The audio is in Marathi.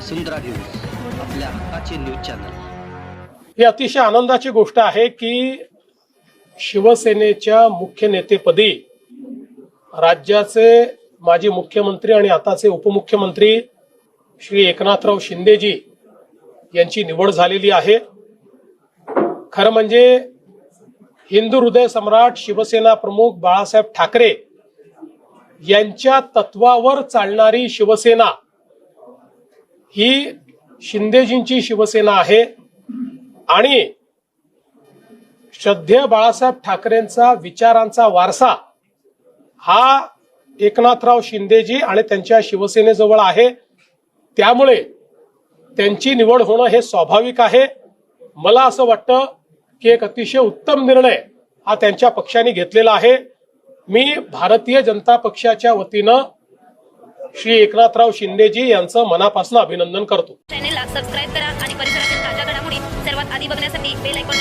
वसुंधरा न्यूज आपल्या हक्काचे न्यूज चॅनल. ही अतिशय आनंदाची गोष्ट आहे की शिवसेनेच्या मुख्य नेतेपदी राज्याचे माजी मुख्यमंत्री आणि आताचे उपमुख्यमंत्री श्री एकनाथराव शिंदेजी यांची निवड झालेली आहे. खरं म्हणजे हिंदू हृदय सम्राट शिवसेना प्रमुख बाळासाहेब ठाकरे यांच्या तत्वावर चालणारी शिवसेना ही शिंदेजींची शिवसेना आहे आणि श्रद्धेय बाळासाहेब ठाकरेंचा विचारांचा वारसा हा एकनाथराव शिंदेजी आणि त्यांच्या शिवसेनेजवळ आहे. त्यामुळे त्यांची निवड होणं हे स्वाभाविक आहे. मला असं वाटतं की एक अतिशय उत्तम निर्णय हा त्यांच्या पक्षाने घेतलेला आहे. मी भारतीय जनता पक्षाच्या वतीनं श्री एकनाथराव शिंदेजी यांचं मनापासून अभिनंदन करतो. चॅनेलला सबस्क्राईब करा आणि परिसरातील ताज्या घडामोडी सर्वात आधी बघण्यासाठी बेल आयकॉन